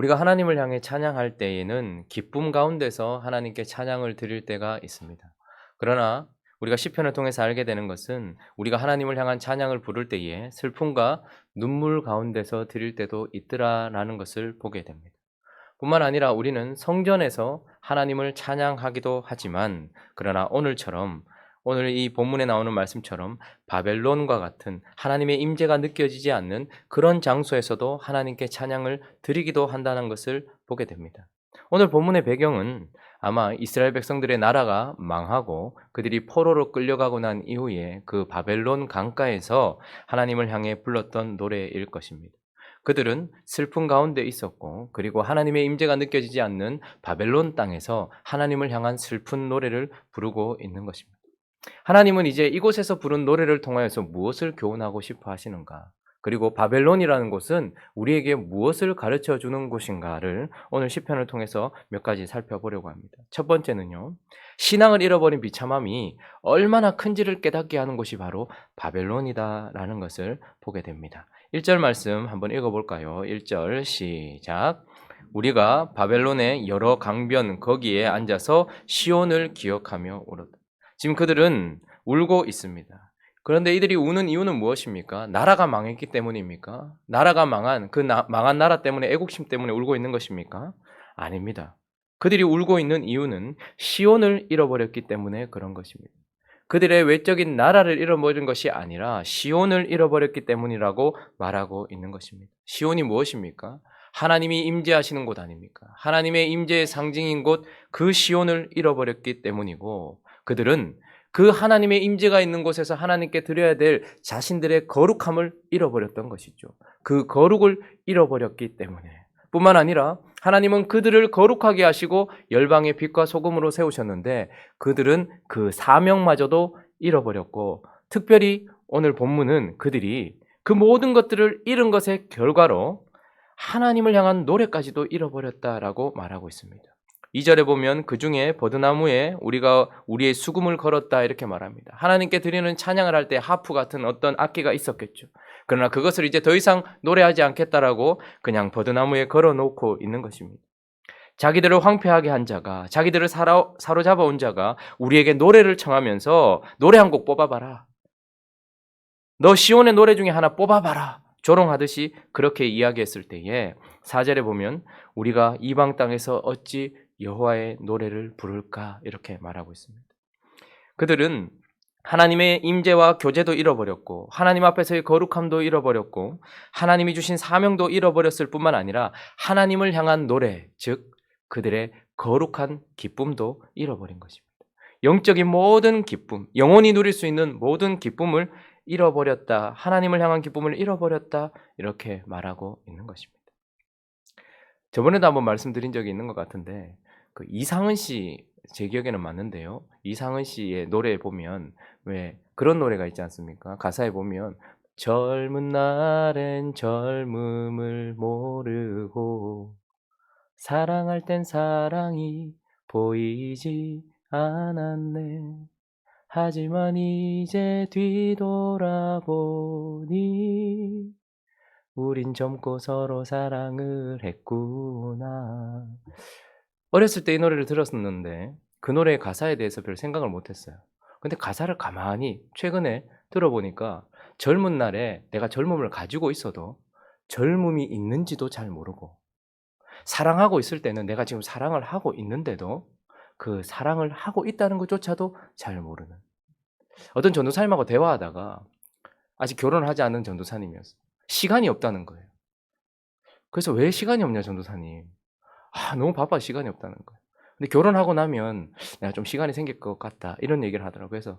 우리가 하나님을 향해 찬양할 때에는 기쁨 가운데서 하나님께 찬양을 드릴 때가 있습니다. 그러나 우리가 시편을 통해서 알게 되는 것은 우리가 하나님을 향한 찬양을 부를 때에 슬픔과 눈물 가운데서 드릴 때도 있더라라는 것을 보게 됩니다. 뿐만 아니라 우리는 성전에서 하나님을 찬양하기도 하지만 그러나 오늘처럼 오늘 이 본문에 나오는 말씀처럼 바벨론과 같은 하나님의 임재가 느껴지지 않는 그런 장소에서도 하나님께 찬양을 드리기도 한다는 것을 보게 됩니다. 오늘 본문의 배경은 아마 이스라엘 백성들의 나라가 망하고 그들이 포로로 끌려가고 난 이후에 그 바벨론 강가에서 하나님을 향해 불렀던 노래일 것입니다. 그들은 슬픔 가운데 있었고 그리고 하나님의 임재가 느껴지지 않는 바벨론 땅에서 하나님을 향한 슬픈 노래를 부르고 있는 것입니다. 하나님은 이제 이곳에서 부른 노래를 통하여서 무엇을 교훈하고 싶어 하시는가? 그리고 바벨론이라는 곳은 우리에게 무엇을 가르쳐 주는 곳인가를 오늘 시편을 통해서 몇 가지 살펴보려고 합니다. 첫 번째는요. 신앙을 잃어버린 비참함이 얼마나 큰지를 깨닫게 하는 곳이 바로 바벨론이다라는 것을 보게 됩니다. 1절 말씀 한번 읽어 볼까요? 1절 시작. 우리가 바벨론의 여러 강변 거기에 앉아서 시온을 기억하며 울었다. 지금 그들은 울고 있습니다. 그런데 이들이 우는 이유는 무엇입니까? 나라가 망했기 때문입니까? 나라가 망한 그 나, 망한 나라 때문에 애국심 때문에 울고 있는 것입니까? 아닙니다. 그들이 울고 있는 이유는 시온을 잃어버렸기 때문에 그런 것입니다. 그들의 외적인 나라를 잃어버린 것이 아니라 시온을 잃어버렸기 때문이라고 말하고 있는 것입니다. 시온이 무엇입니까? 하나님이 임재하시는 곳 아닙니까? 하나님의 임재의 상징인 곳 그 시온을 잃어버렸기 때문이고 그들은 그 하나님의 임재가 있는 곳에서 하나님께 드려야 될 자신들의 거룩함을 잃어버렸던 것이죠. 그 거룩을 잃어버렸기 때문에 뿐만 아니라 하나님은 그들을 거룩하게 하시고 열방의 빛과 소금으로 세우셨는데 그들은 그 사명마저도 잃어버렸고 특별히 오늘 본문은 그들이 그 모든 것들을 잃은 것의 결과로 하나님을 향한 노래까지도 잃어버렸다라고 말하고 있습니다. 2절에 보면 그 중에 버드나무에 우리가 우리의 수금을 걸었다 이렇게 말합니다. 하나님께 드리는 찬양을 할 때 하프 같은 어떤 악기가 있었겠죠. 그러나 그것을 이제 더 이상 노래하지 않겠다라고 그냥 버드나무에 걸어 놓고 있는 것입니다. 자기들을 황폐하게 한 자가 자기들을 사로, 사로잡아 온 자가 우리에게 노래를 청하면서 노래 한 곡 뽑아봐라. 너 시온의 노래 중에 하나 뽑아봐라. 조롱하듯이 그렇게 이야기했을 때에 4절에 보면 우리가 이방 땅에서 어찌 여호와의 노래를 부를까 이렇게 말하고 있습니다. 그들은 하나님의 임재와 교제도 잃어버렸고 하나님 앞에서의 거룩함도 잃어버렸고 하나님이 주신 사명도 잃어버렸을 뿐만 아니라 하나님을 향한 노래 즉 그들의 거룩한 기쁨도 잃어버린 것입니다. 영적인 모든 기쁨, 영원히 누릴 수 있는 모든 기쁨을 잃어버렸다. 하나님을 향한 기쁨을 잃어버렸다. 이렇게 말하고 있는 것입니다. 저번에도 한번 말씀드린 적이 있는 것 같은데 그 이상은 씨 제 기억에는 맞는데요. 이상은 씨의 노래에 보면 왜 그런 노래가 있지 않습니까? 가사에 보면 젊은 날엔 젊음을 모르고 사랑할 땐 사랑이 보이지 않았네. 하지만 이제 뒤돌아보니 우린 젊고 서로 사랑을 했구나. 어렸을 때 이 노래를 들었었는데 그 노래의 가사에 대해서 별 생각을 못 했어요. 근데 가사를 가만히 최근에 들어보니까 젊은 날에 내가 젊음을 가지고 있어도 젊음이 있는지도 잘 모르고 사랑하고 있을 때는 내가 지금 사랑을 하고 있는데도 그 사랑을 하고 있다는 것조차도 잘 모르는 어떤 전도사님하고 대화하다가 아직 결혼을 하지 않은 전도사님이었어요. 시간이 없다는 거예요. 그래서 왜 시간이 없냐 전도사님. 아 너무 바빠 시간이 없다는 거예요. 근데 결혼하고 나면 내가 좀 시간이 생길 것 같다 이런 얘기를 하더라고요. 그래서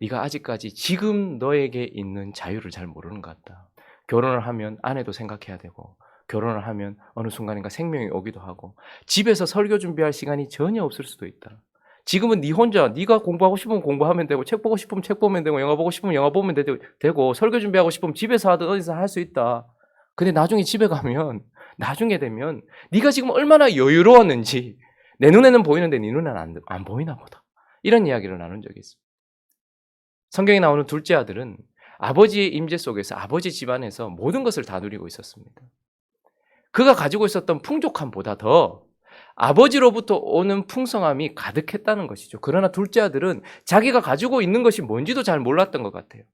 네가 아직까지 지금 너에게 있는 자유를 잘 모르는 것 같다. 결혼을 하면 아내도 생각해야 되고 결혼을 하면 어느 순간인가 생명이 오기도 하고 집에서 설교 준비할 시간이 전혀 없을 수도 있다. 지금은 네 혼자 네가 공부하고 싶으면 공부하면 되고 책 보고 싶으면 책 보면 되고 영화 보고 싶으면 영화 보면 되고, 되고 설교 준비하고 싶으면 집에서 하든 어디서 할 수 있다. 근데 나중에 집에 가면 나중에 되면 네가 지금 얼마나 여유로웠는지 내 눈에는 보이는데 네 눈에는 안, 안 보이나 보다. 이런 이야기를 나눈 적이 있습니다. 성경에 나오는 둘째 아들은 아버지의 임재 속에서 아버지 집안에서 모든 것을 다 누리고 있었습니다. 그가 가지고 있었던 풍족함보다 더 아버지로부터 오는 풍성함이 가득했다는 것이죠. 그러나 둘째 아들은 자기가 가지고 있는 것이 뭔지도 잘 몰랐던 것 같아요.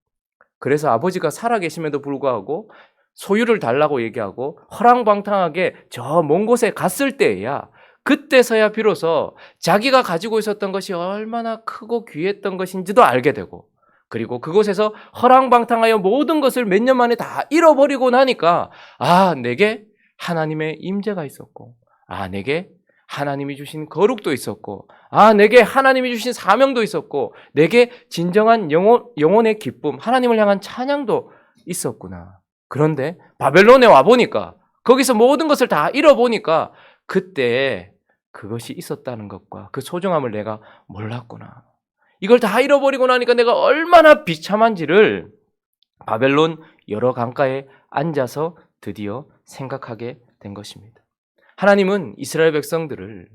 그래서 아버지가 살아계심에도 불구하고 소유를 달라고 얘기하고 허랑방탕하게 저 먼 곳에 갔을 때야 그때서야 비로소 자기가 가지고 있었던 것이 얼마나 크고 귀했던 것인지도 알게 되고 그리고 그곳에서 허랑방탕하여 모든 것을 몇 년 만에 다 잃어버리고 나니까 아 내게 하나님의 임재가 있었고 아 내게 하나님이 주신 거룩도 있었고 아 내게 하나님이 주신 사명도 있었고 내게 진정한 영혼, 영혼의 기쁨 하나님을 향한 찬양도 있었구나 그런데 바벨론에 와 보니까 거기서 모든 것을 다 잃어보니까 그때 그것이 있었다는 것과 그 소중함을 내가 몰랐구나. 이걸 다 잃어버리고 나니까 내가 얼마나 비참한지를 바벨론 여러 강가에 앉아서 드디어 생각하게 된 것입니다. 하나님은 이스라엘 백성들을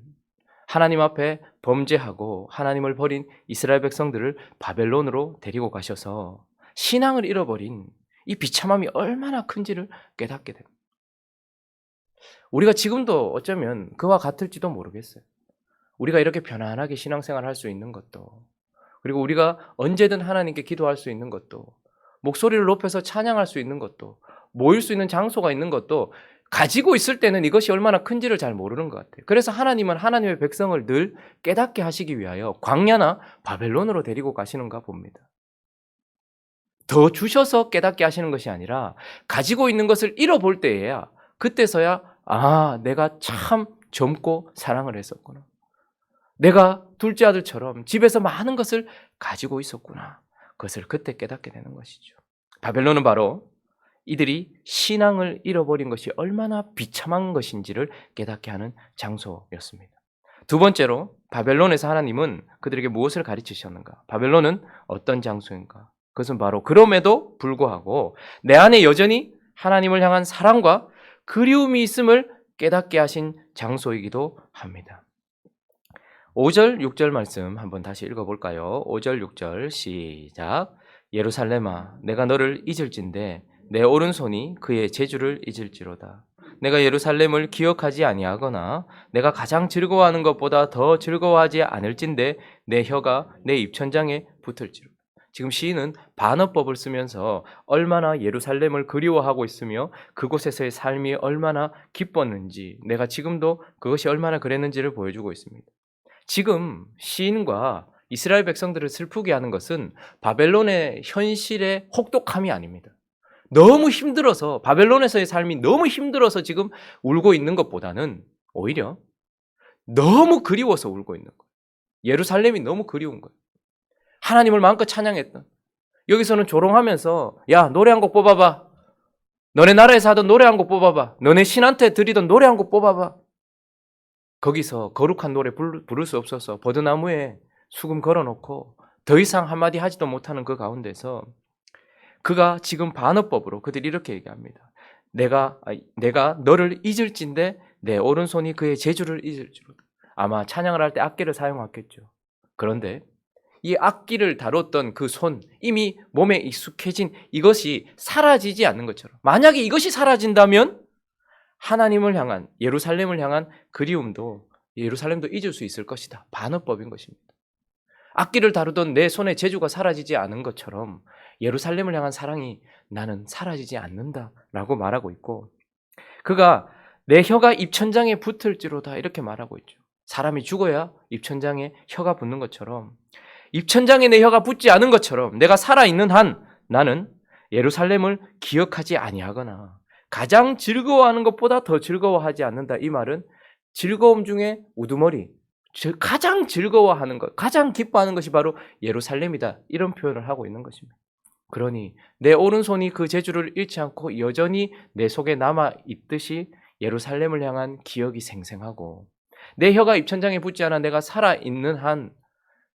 하나님 앞에 범죄하고 하나님을 버린 이스라엘 백성들을 바벨론으로 데리고 가셔서 신앙을 잃어버린 이 비참함이 얼마나 큰지를 깨닫게 됩니다. 우리가 지금도 어쩌면 그와 같을지도 모르겠어요. 우리가 이렇게 편안하게 신앙생활 할 수 있는 것도, 그리고 우리가 언제든 하나님께 기도할 수 있는 것도, 목소리를 높여서 찬양할 수 있는 것도, 모일 수 있는 장소가 있는 것도, 가지고 있을 때는 이것이 얼마나 큰지를 잘 모르는 것 같아요. 그래서 하나님은 하나님의 백성을 늘 깨닫게 하시기 위하여 광야나 바벨론으로 데리고 가시는가 봅니다. 더 주셔서 깨닫게 하시는 것이 아니라 가지고 있는 것을 잃어볼 때에야 그때서야 아, 내가 참 젊고 사랑을 했었구나. 내가 둘째 아들처럼 집에서 많은 것을 가지고 있었구나. 그것을 그때 깨닫게 되는 것이죠. 바벨론은 바로 이들이 신앙을 잃어버린 것이 얼마나 비참한 것인지를 깨닫게 하는 장소였습니다. 두 번째로 바벨론에서 하나님은 그들에게 무엇을 가르치셨는가? 바벨론은 어떤 장소인가? 그것은 바로 그럼에도 불구하고 내 안에 여전히 하나님을 향한 사랑과 그리움이 있음을 깨닫게 하신 장소이기도 합니다. 5절, 6절 말씀 한번 다시 읽어볼까요? 5절, 6절 시작. 예루살렘아, 내가 너를 잊을진데 내 오른손이 그의 제주를 잊을지로다. 내가 예루살렘을 기억하지 아니하거나 내가 가장 즐거워하는 것보다 더 즐거워하지 않을진데 내 혀가 내 입천장에 붙을지로다. 지금 시인은 반어법을 쓰면서 얼마나 예루살렘을 그리워하고 있으며 그곳에서의 삶이 얼마나 기뻤는지 내가 지금도 그것이 얼마나 그랬는지를 보여주고 있습니다. 지금 시인과 이스라엘 백성들을 슬프게 하는 것은 바벨론의 현실의 혹독함이 아닙니다. 너무 힘들어서 바벨론에서의 삶이 너무 힘들어서 지금 울고 있는 것보다는 오히려 너무 그리워서 울고 있는 거예요. 예루살렘이 너무 그리운 거예요. 하나님을 마음껏 찬양했던. 여기서는 조롱하면서 야 노래 한 곡 뽑아봐. 너네 나라에서 하던 노래 한 곡 뽑아봐. 너네 신한테 드리던 노래 한 곡 뽑아봐. 거기서 거룩한 노래 부를 수 없어서 버드나무에 수금 걸어놓고 더 이상 한마디 하지도 못하는 그 가운데서 그가 지금 반어법으로 그들이 이렇게 얘기합니다. 내가 내가 너를 잊을진데 내 오른손이 그의 제주를 잊을지로다. 아마 찬양을 할 때 악기를 사용했겠죠. 그런데 이 악기를 다뤘던 그 손, 이미 몸에 익숙해진 이것이 사라지지 않는 것처럼. 만약에 이것이 사라진다면 하나님을 향한, 예루살렘을 향한 그리움도, 예루살렘도 잊을 수 있을 것이다. 반어법인 것입니다. 악기를 다루던 내 손의 재주가 사라지지 않은 것처럼 예루살렘을 향한 사랑이 나는 사라지지 않는다. 라고 말하고 있고, 그가 내 혀가 입천장에 붙을지로다. 이렇게 말하고 있죠. 사람이 죽어야 입천장에 혀가 붙는 것처럼 입천장에 내 혀가 붙지 않은 것처럼 내가 살아 있는 한 나는 예루살렘을 기억하지 아니하거나 가장 즐거워하는 것보다 더 즐거워하지 않는다. 이 말은 즐거움 중에 우두머리, 가장 즐거워하는 것, 가장 기뻐하는 것이 바로 예루살렘이다. 이런 표현을 하고 있는 것입니다. 그러니 내 오른손이 그 재주를 잃지 않고 여전히 내 속에 남아 있듯이 예루살렘을 향한 기억이 생생하고 내 혀가 입천장에 붙지 않아 내가 살아 있는 한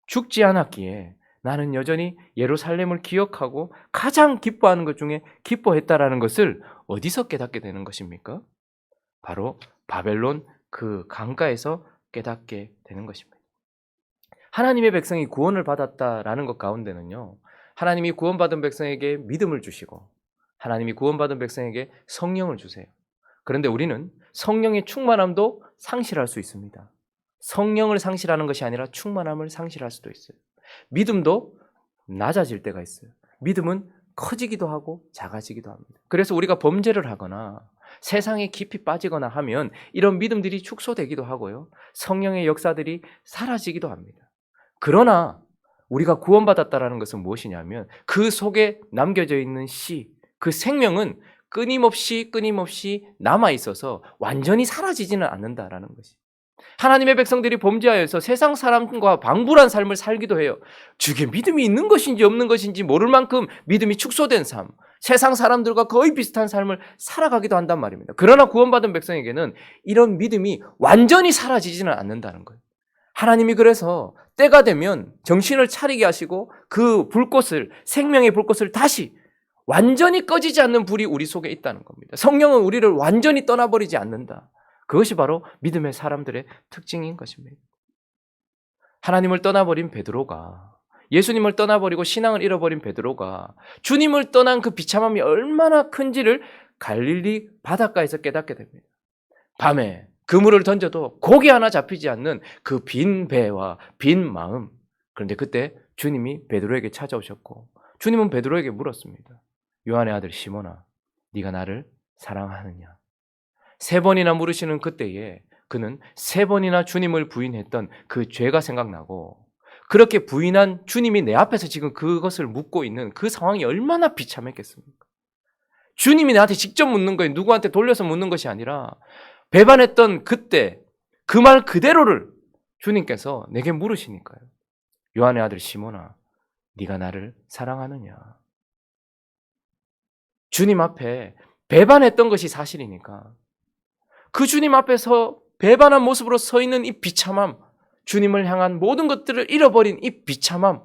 죽지 않았기에 나는 여전히 예루살렘을 기억하고 가장 기뻐하는 것 중에 기뻐했다라는 것을 어디서 깨닫게 되는 것입니까? 바로 바벨론 그 강가에서 깨닫게 되는 것입니다. 하나님의 백성이 구원을 받았다라는 것 가운데는요. 하나님이 구원받은 백성에게 믿음을 주시고 하나님이 구원받은 백성에게 성령을 주세요. 그런데 우리는 성령의 충만함도 상실할 수 있습니다. 성령을 상실하는 것이 아니라 충만함을 상실할 수도 있어요. 믿음도 낮아질 때가 있어요. 믿음은 커지기도 하고 작아지기도 합니다. 그래서 우리가 범죄를 하거나 세상에 깊이 빠지거나 하면 이런 믿음들이 축소되기도 하고요. 성령의 역사들이 사라지기도 합니다. 그러나 우리가 구원받았다라는 것은 무엇이냐면 그 속에 남겨져 있는 씨, 그 생명은 끊임없이 끊임없이 남아 있어서 완전히 사라지지는 않는다라는 것이. 하나님의 백성들이 범죄하여서 세상 사람과 방불한 삶을 살기도 해요. 주게 믿음이 있는 것인지 없는 것인지 모를 만큼 믿음이 축소된 삶, 세상 사람들과 거의 비슷한 삶을 살아가기도 한단 말입니다. 그러나 구원받은 백성에게는 이런 믿음이 완전히 사라지지는 않는다는 거예요. 하나님이 그래서 때가 되면 정신을 차리게 하시고 그 불꽃을 생명의 불꽃을 다시 완전히 꺼지지 않는 불이 우리 속에 있다는 겁니다. 성령은 우리를 완전히 떠나버리지 않는다. 그것이 바로 믿음의 사람들의 특징인 것입니다. 하나님을 떠나버린 베드로가 예수님을 떠나버리고 신앙을 잃어버린 베드로가 주님을 떠난 그 비참함이 얼마나 큰지를 갈릴리 바닷가에서 깨닫게 됩니다. 밤에 그물을 던져도 고기 하나 잡히지 않는 그 빈 배와 빈 마음. 그런데 그때 주님이 베드로에게 찾아오셨고 주님은 베드로에게 물었습니다. 요한의 아들 시몬아, 네가 나를 사랑하느냐? 세 번이나 물으시는 그때에 그는 세 번이나 주님을 부인했던 그 죄가 생각나고 그렇게 부인한 주님이 내 앞에서 지금 그것을 묻고 있는 그 상황이 얼마나 비참했겠습니까? 주님이 나한테 직접 묻는 거예요. 누구한테 돌려서 묻는 것이 아니라 배반했던 그때 그 말 그대로를 주님께서 내게 물으시니까요. 요한의 아들 시몬아, 네가 나를 사랑하느냐? 주님 앞에 배반했던 것이 사실이니까 그 주님 앞에서 배반한 모습으로 서 있는 이 비참함, 주님을 향한 모든 것들을 잃어버린 이 비참함,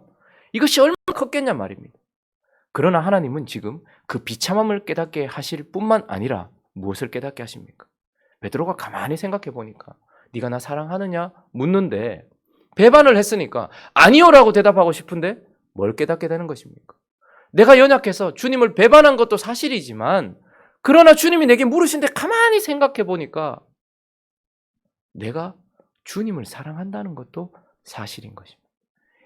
이것이 얼마나 컸겠냐 말입니다. 그러나 하나님은 지금 그 비참함을 깨닫게 하실 뿐만 아니라 무엇을 깨닫게 하십니까? 베드로가 가만히 생각해 보니까 네가 나 사랑하느냐 묻는데 배반을 했으니까 아니요라고 대답하고 싶은데 뭘 깨닫게 되는 것입니까? 내가 연약해서 주님을 배반한 것도 사실이지만 그러나 주님이 내게 물으신데 가만히 생각해 보니까 내가 주님을 사랑한다는 것도 사실인 것입니다.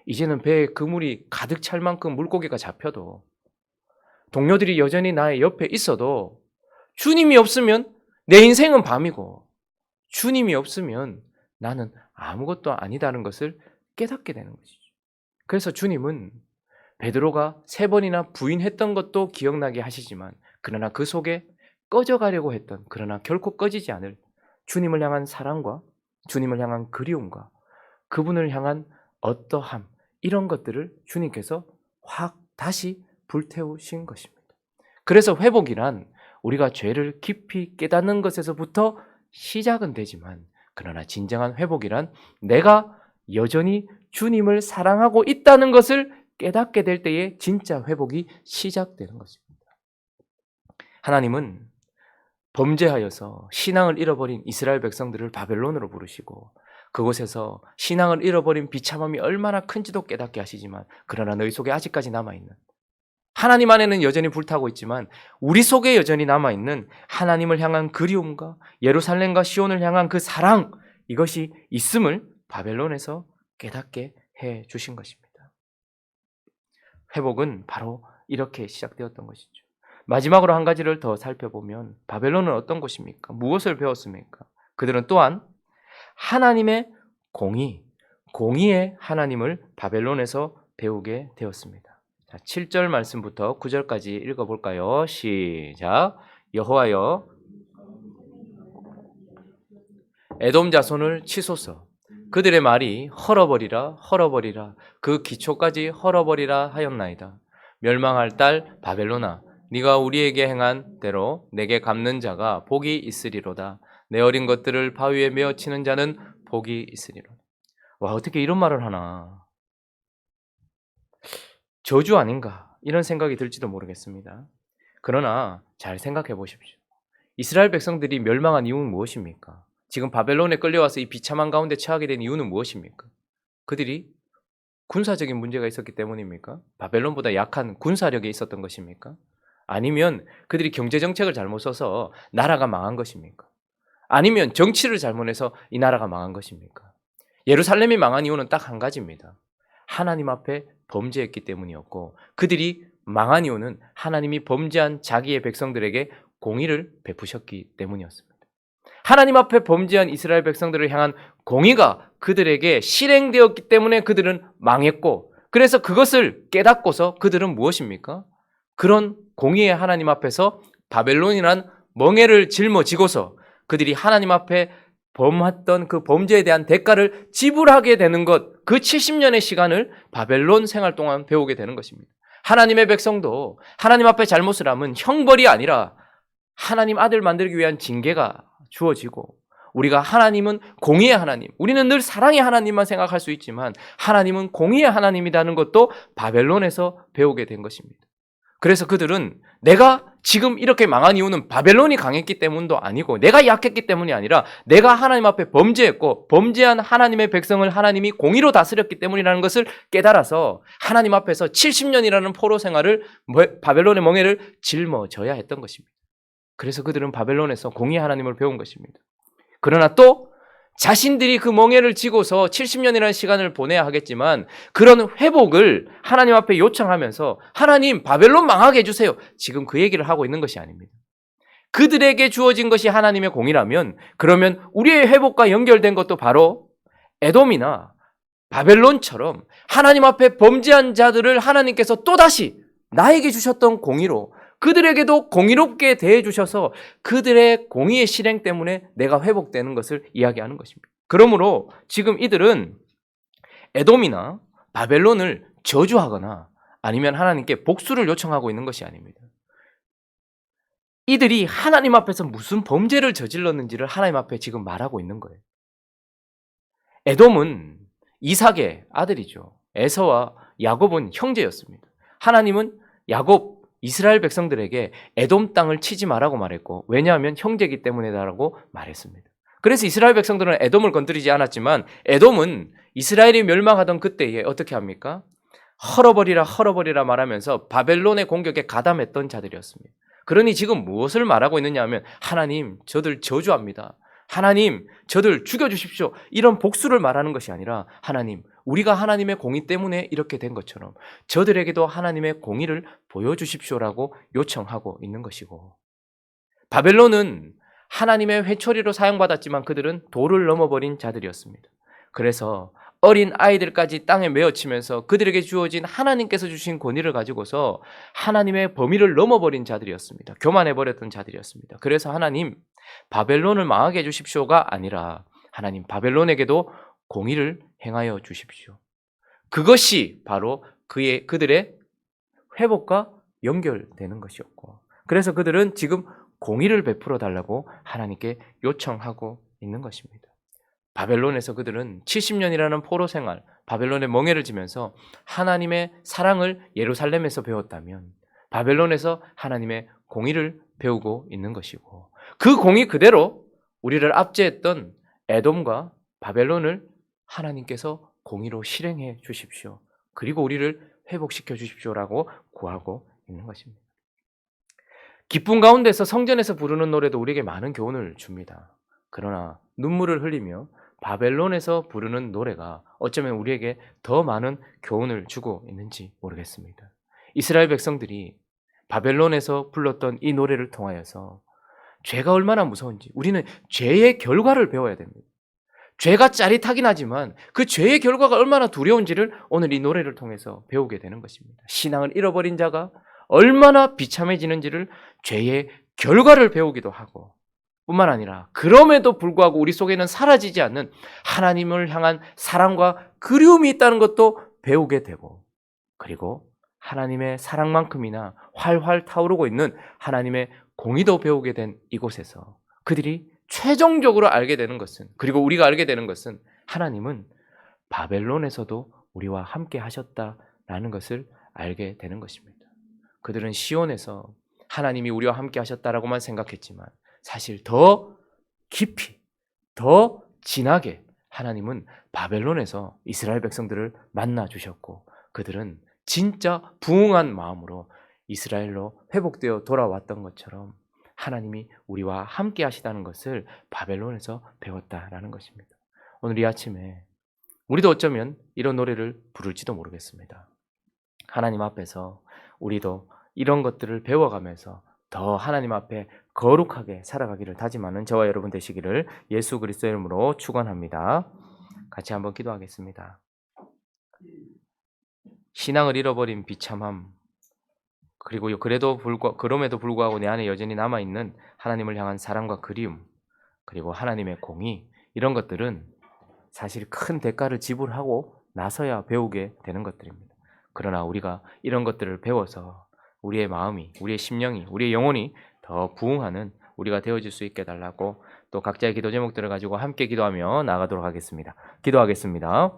이제는 배에 그물이 가득 찰 만큼 물고기가 잡혀도 동료들이 여전히 나의 옆에 있어도 주님이 없으면 내 인생은 밤이고 주님이 없으면 나는 아무것도 아니다는 것을 깨닫게 되는 것이죠. 그래서 주님은 베드로가 세 번이나 부인했던 것도 기억나게 하시지만 그러나 그 속에 꺼져가려고 했던 그러나 결코 꺼지지 않을 주님을 향한 사랑과 주님을 향한 그리움과 그분을 향한 어떠함 이런 것들을 주님께서 확 다시 불태우신 것입니다. 그래서 회복이란 우리가 죄를 깊이 깨닫는 것에서부터 시작은 되지만 그러나 진정한 회복이란 내가 여전히 주님을 사랑하고 있다는 것을 깨닫게 될 때에 진짜 회복이 시작되는 것입니다. 하나님은 범죄하여서 신앙을 잃어버린 이스라엘 백성들을 바벨론으로 부르시고 그곳에서 신앙을 잃어버린 비참함이 얼마나 큰지도 깨닫게 하시지만 그러나 너희 속에 아직까지 남아있는 하나님 안에는 여전히 불타고 있지만 우리 속에 여전히 남아있는 하나님을 향한 그리움과 예루살렘과 시온을 향한 그 사랑 이것이 있음을 바벨론에서 깨닫게 해 주신 것입니다. 회복은 바로 이렇게 시작되었던 것이죠. 마지막으로 한 가지를 더 살펴보면 바벨론은 어떤 곳입니까? 무엇을 배웠습니까? 그들은 또한 하나님의 공의, 공의의 하나님을 바벨론에서 배우게 되었습니다. 자, 7절 말씀부터 9절까지 읽어볼까요? 시작. 여호와여 에돔 자손을 치소서. 그들의 말이 헐어버리라 헐어버리라 그 기초까지 헐어버리라 하였나이다. 멸망할 딸 바벨로나 네가 우리에게 행한 대로 내게 갚는 자가 복이 있으리로다. 내 어린 것들을 바위에 메어 치는 자는 복이 있으리로다. 와 어떻게 이런 말을 하나? 저주 아닌가 이런 생각이 들지도 모르겠습니다. 그러나 잘 생각해 보십시오. 이스라엘 백성들이 멸망한 이유는 무엇입니까? 지금 바벨론에 끌려와서 이 비참한 가운데 처하게 된 이유는 무엇입니까? 그들이 군사적인 문제가 있었기 때문입니까? 바벨론보다 약한 군사력이 있었던 것입니까? 아니면 그들이 경제 정책을 잘못 써서 나라가 망한 것입니까? 아니면 정치를 잘못해서 이 나라가 망한 것입니까? 예루살렘이 망한 이유는 딱 한 가지입니다. 하나님 앞에 범죄했기 때문이었고 그들이 망한 이유는 하나님이 범죄한 자기의 백성들에게 공의를 베푸셨기 때문이었습니다. 하나님 앞에 범죄한 이스라엘 백성들을 향한 공의가 그들에게 실행되었기 때문에 그들은 망했고 그래서 그것을 깨닫고서 그들은 무엇입니까? 그런 공의의 하나님 앞에서 바벨론이란 멍해를 짊어지고서 그들이 하나님 앞에 범했던 그 범죄에 대한 대가를 지불하게 되는 것, 그 70년의 시간을 바벨론 생활 동안 배우게 되는 것입니다. 하나님의 백성도 하나님 앞에 잘못을 하면 형벌이 아니라 하나님 아들 만들기 위한 징계가 주어지고 우리가 하나님은 공의의 하나님, 우리는 늘 사랑의 하나님만 생각할 수 있지만 하나님은 공의의 하나님이라는 것도 바벨론에서 배우게 된 것입니다. 그래서 그들은 내가 지금 이렇게 망한 이유는 바벨론이 강했기 때문도 아니고 내가 약했기 때문이 아니라 내가 하나님 앞에 범죄했고 범죄한 하나님의 백성을 하나님이 공의로 다스렸기 때문이라는 것을 깨달아서 하나님 앞에서 70년이라는 포로 생활을 바벨론의 멍해를 짊어져야 했던 것입니다. 그래서 그들은 바벨론에서 공의 하나님을 배운 것입니다. 그러나 또 자신들이 그 멍해를 지고서 70년이라는 시간을 보내야 하겠지만 그런 회복을 하나님 앞에 요청하면서 하나님 바벨론 망하게 해주세요. 지금 그 얘기를 하고 있는 것이 아닙니다. 그들에게 주어진 것이 하나님의 공이라면 그러면 우리의 회복과 연결된 것도 바로 에돔이나 바벨론처럼 하나님 앞에 범죄한 자들을 하나님께서 또다시 나에게 주셨던 공의로 그들에게도 공의롭게 대해 주셔서 그들의 공의의 실행 때문에 내가 회복되는 것을 이야기하는 것입니다. 그러므로 지금 이들은 에돔이나 바벨론을 저주하거나 아니면 하나님께 복수를 요청하고 있는 것이 아닙니다. 이들이 하나님 앞에서 무슨 범죄를 저질렀는지를 하나님 앞에 지금 말하고 있는 거예요. 에돔은 이삭의 아들이죠. 에서와 야곱은 형제였습니다. 하나님은 야곱 이스라엘 백성들에게 에돔 땅을 치지 말라고 말했고 왜냐하면 형제기 때문에다라고 말했습니다. 그래서 이스라엘 백성들은 에돔을 건드리지 않았지만 에돔은 이스라엘이 멸망하던 그때에 어떻게 합니까? 헐어버리라 헐어버리라 말하면서 바벨론의 공격에 가담했던 자들이었습니다. 그러니 지금 무엇을 말하고 있느냐 하면 하나님 저들 저주합니다. 하나님 저들 죽여주십시오. 이런 복수를 말하는 것이 아니라 하나님 우리가 하나님의 공의 때문에 이렇게 된 것처럼 저들에게도 하나님의 공의를 보여주십시오라고 요청하고 있는 것이고 바벨론은 하나님의 회초리로 사용받았지만 그들은 돌을 넘어버린 자들이었습니다. 그래서 어린 아이들까지 땅에 메어치면서 그들에게 주어진 하나님께서 주신 권위를 가지고서 하나님의 범위를 넘어버린 자들이었습니다. 교만해버렸던 자들이었습니다. 그래서 하나님 바벨론을 망하게 해주십시오가 아니라 하나님 바벨론에게도 공의를 행하여 주십시오. 그것이 바로 그의 그들의 회복과 연결되는 것이었고 그래서 그들은 지금 공의를 베풀어 달라고 하나님께 요청하고 있는 것입니다. 바벨론에서 그들은 70년이라는 포로 생활, 바벨론의 멍해를 지면서 하나님의 사랑을 예루살렘에서 배웠다면 바벨론에서 하나님의 공의를 배우고 있는 것이고 그 공의 그대로 우리를 압제했던 에돔과 바벨론을 하나님께서 공의로 실행해 주십시오. 그리고 우리를 회복시켜 주십시오라고 구하고 있는 것입니다. 기쁨 가운데서 성전에서 부르는 노래도 우리에게 많은 교훈을 줍니다. 그러나 눈물을 흘리며 바벨론에서 부르는 노래가 어쩌면 우리에게 더 많은 교훈을 주고 있는지 모르겠습니다. 이스라엘 백성들이 바벨론에서 불렀던 이 노래를 통하여서 죄가 얼마나 무서운지 우리는 죄의 결과를 배워야 됩니다. 죄가 짜릿하긴 하지만 그 죄의 결과가 얼마나 두려운지를 오늘 이 노래를 통해서 배우게 되는 것입니다. 신앙을 잃어버린 자가 얼마나 비참해지는지를 죄의 결과를 배우기도 하고 뿐만 아니라 그럼에도 불구하고 우리 속에는 사라지지 않는 하나님을 향한 사랑과 그리움이 있다는 것도 배우게 되고 그리고 하나님의 사랑만큼이나 활활 타오르고 있는 하나님의 공의도 배우게 된 이곳에서 그들이 최종적으로 알게 되는 것은 그리고 우리가 알게 되는 것은 하나님은 바벨론에서도 우리와 함께 하셨다라는 것을 알게 되는 것입니다. 그들은 시온에서 하나님이 우리와 함께 하셨다라고만 생각했지만 사실 더 깊이 더 진하게 하나님은 바벨론에서 이스라엘 백성들을 만나 주셨고 그들은 진짜 부응한 마음으로 이스라엘로 회복되어 돌아왔던 것처럼 하나님이 우리와 함께 하시다는 것을 바벨론에서 배웠다라는 것입니다. 오늘 이 아침에 우리도 어쩌면 이런 노래를 부를지도 모르겠습니다. 하나님 앞에서 우리도 이런 것들을 배워가면서 더 하나님 앞에 거룩하게 살아가기를 다짐하는 저와 여러분 되시기를 예수 그리스도 이름으로 축원합니다. 같이 한번 기도하겠습니다. 신앙을 잃어버린 비참함 그리고 그래도 불과 그럼에도 불구하고 내 안에 여전히 남아 있는 하나님을 향한 사랑과 그리움 그리고 하나님의 공의 이런 것들은 사실 큰 대가를 지불하고 나서야 배우게 되는 것들입니다. 그러나 우리가 이런 것들을 배워서 우리의 마음이, 우리의 심령이, 우리의 영혼이 더 부흥하는 우리가 되어질 수 있게 달라고 또 각자의 기도 제목들을 가지고 함께 기도하며 나가도록 하겠습니다. 기도하겠습니다.